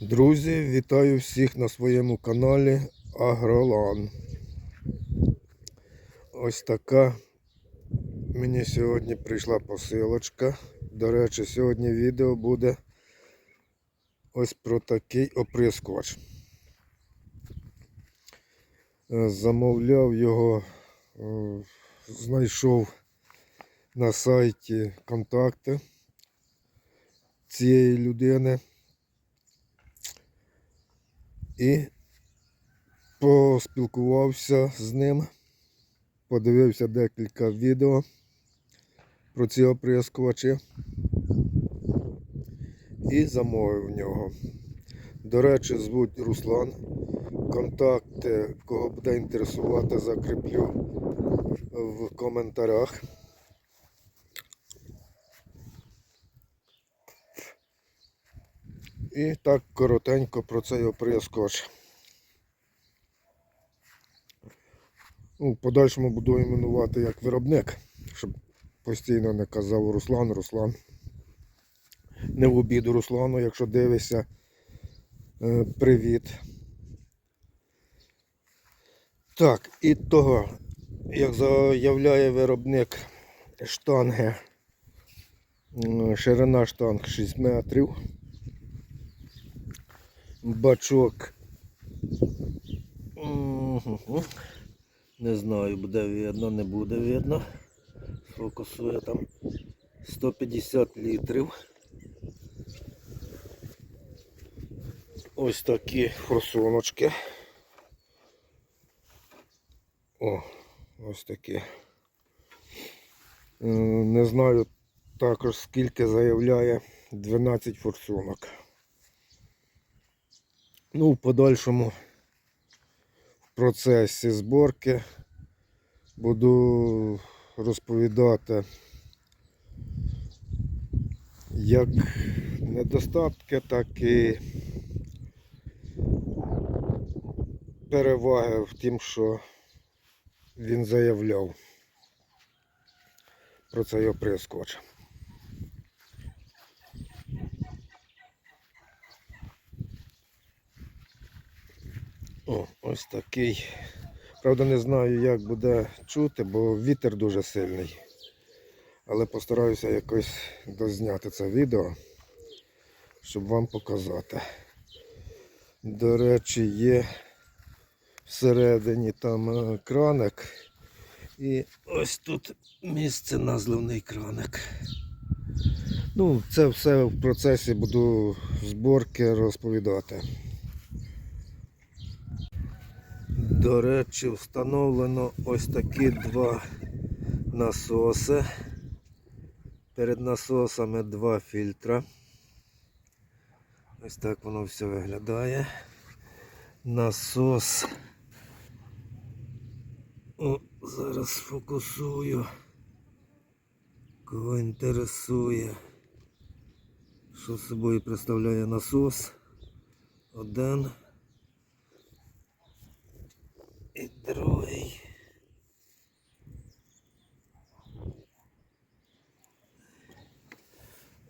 Друзі, вітаю всіх на своєму каналі Агролан. Ось така мені сьогодні прийшла посилочка. До речі, сьогодні відео буде ось про такий оприскувач. Е, Замовляв його, е, знайшов на сайті контакти цієї людини. І поспілкувався з ним, подивився декілька відео про ці оприскувачі і замовив в нього. До речі, звуть Руслан. Контакти, кого буде інтересувати, закріплю в коментарях. І так коротенько про цей оприскувач. Ну, в подальшому буду іменувати як виробник, щоб постійно не казав Руслан, Руслан. Не в обіду Руслану, якщо дивишся. Е, привіт. Так, і того, як заявляє виробник штанги, ширина штанг 6 метрів бачок. Не знаю, буде видно, не буде видно. Фокусує там 150 літрів. Ось такі форсуночки. О, ось такі. Е, Не знаю також скільки заявляє 12 форсунок. Ну, в подальшому в процесі зборки буду розповідати, як недостатки, так і переваги в тім, що він заявляв про цей оприскувач. О, ось такий. Правда, не знаю, як буде чути, бо вітер дуже сильний. Але постараюся якось дозняти це відео, щоб вам показати. До речі, є всередині там е, краник. І ось тут місце на зливний краник. Ну, це все в процесі буду зборки розповідати. До речі, встановлено ось такі два насоси. Перед насосами два фільтра. Ось так воно все виглядає. Насос. О, зараз фокусую. Кого інтересує, що собою представляє насос. Один. І другий.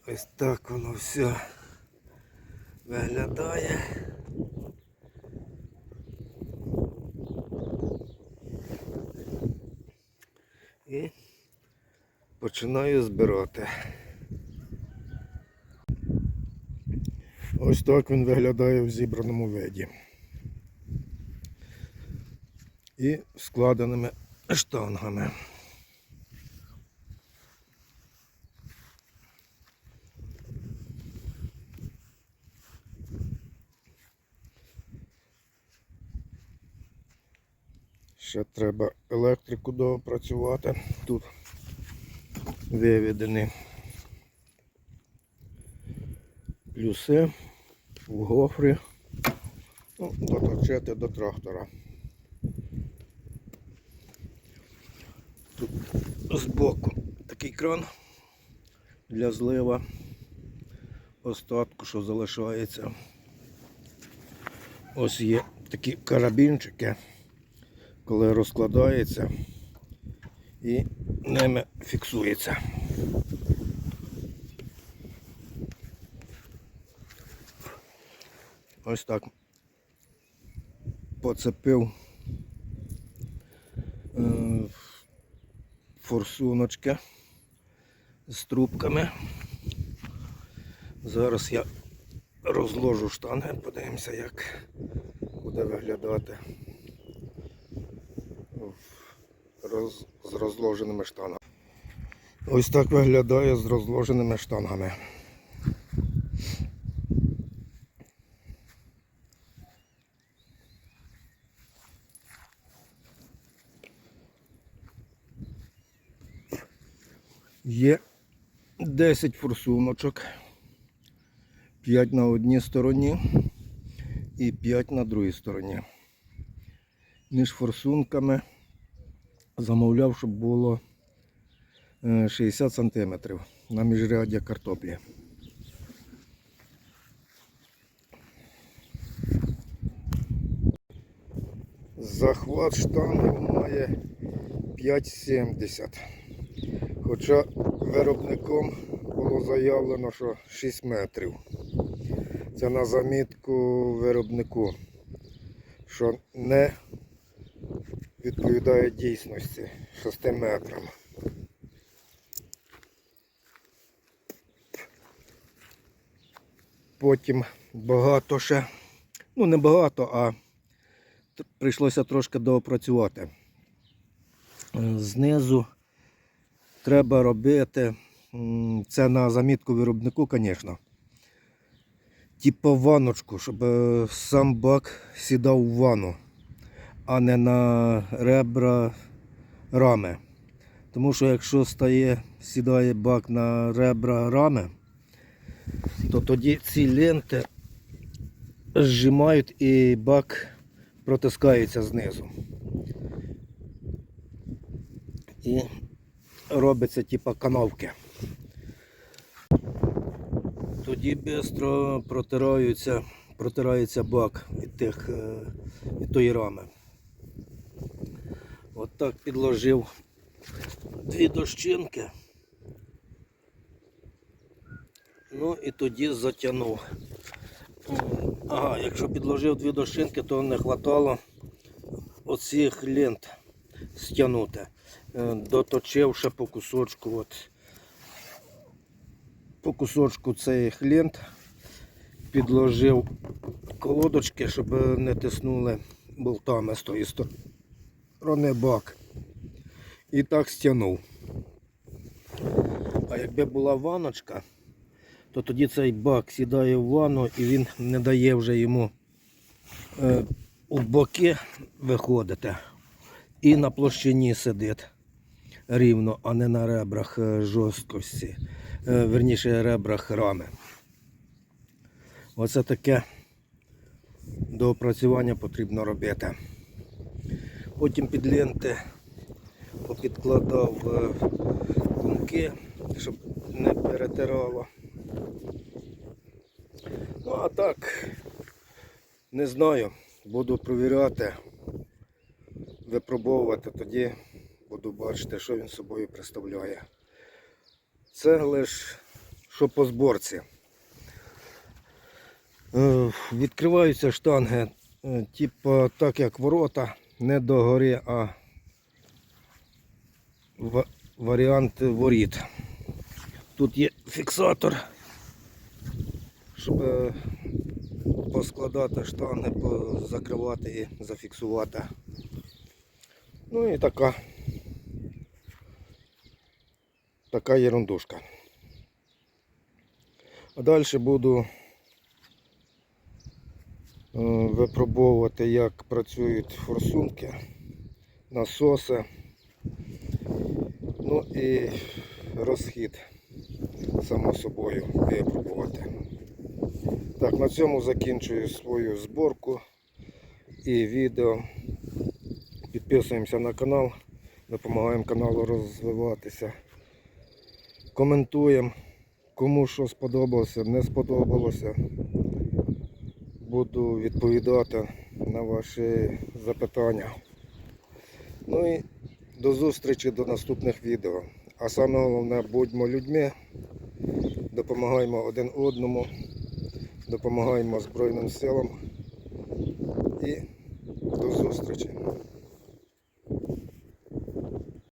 Ось так воно все виглядає. І починаю збирати. Ось так він виглядає в зібраному виді. І складеними штангами. Ще треба електрику доопрацювати. Тут виведені плюси в гофрі. Ну, доторчати до трактора. Збоку такий кран для злива остатку, що залишається. Ось є такі карабінчики, коли розкладається і ними фіксується. Ось так поцепив форсуночки з трубками. Зараз я розложу штанги, подивимося, як буде виглядати з розложеними штангами. Ось так виглядає з розложеними штангами. Є 10 форсуночок, 5 на одній стороні і 5 на другій стороні. Між форсунками замовляв, щоб було е, 60 см на міжряддя картоплі. Захват штанги має 5,70. Хоча виробником було заявлено, що 6 метрів. Це на замітку виробнику, що не відповідає дійсності 6 метрам. Потім багато ще, ну не багато, а прийшлося трошки доопрацювати. Е, Знизу треба робити, це на замітку виробнику, звісно. Типу ванночку, щоб е, сам бак сідав в ванну, а не на ребра рами. Тому що якщо стає, сідає бак на ребра рами, то тоді ці ленти зжимають і бак протискається знизу. І робиться типа канавки. Тоді швидко протираються, протирається бак від, тих, е, від тої рами. От так підложив дві дощинки. Ну і тоді затягнув. Ага, якщо підложив дві дощинки, то не вистачало оцих лент стягнути. Е, Доточив ще по кусочку, от, по кусочку цих лент, підложив колодочки, щоб не тиснули болтами з тої сторони бак. І так стягнув. А якби була ваночка, то тоді цей бак сідає в ванну і він не дає вже йому е, у боки виходити. І на площині сидить рівно, а не на ребрах е, жорсткості, е, верніше ребрах рами. Оце таке доопрацювання потрібно робити. Потім під ленти попідкладав е, кумки, щоб не перетирало. Ну а так, не знаю, буду провіряти, випробовувати, тоді буду бачити, що він собою представляє. Це лише що по зборці. Е, Відкриваються штанги, типу так як ворота, не догори, а варіант воріт. Тут є фіксатор, щоб е, поскладати штанги, закривати і зафіксувати. Ну і така, така ерундушка. А далі буду е, випробовувати, як працюють форсунки, насоси. Ну і розхід, само собою, випробувати. Так, на цьому закінчую свою зборку і відео. Підписуємося на канал, допомагаємо каналу розвиватися. Коментуємо, кому що сподобалося, не сподобалося. Буду відповідати на ваші запитання. Ну і до зустрічі до наступних відео. А саме головне, будьмо людьми, допомагаємо один одному допомагаємо Збройним силам і до зустрічі.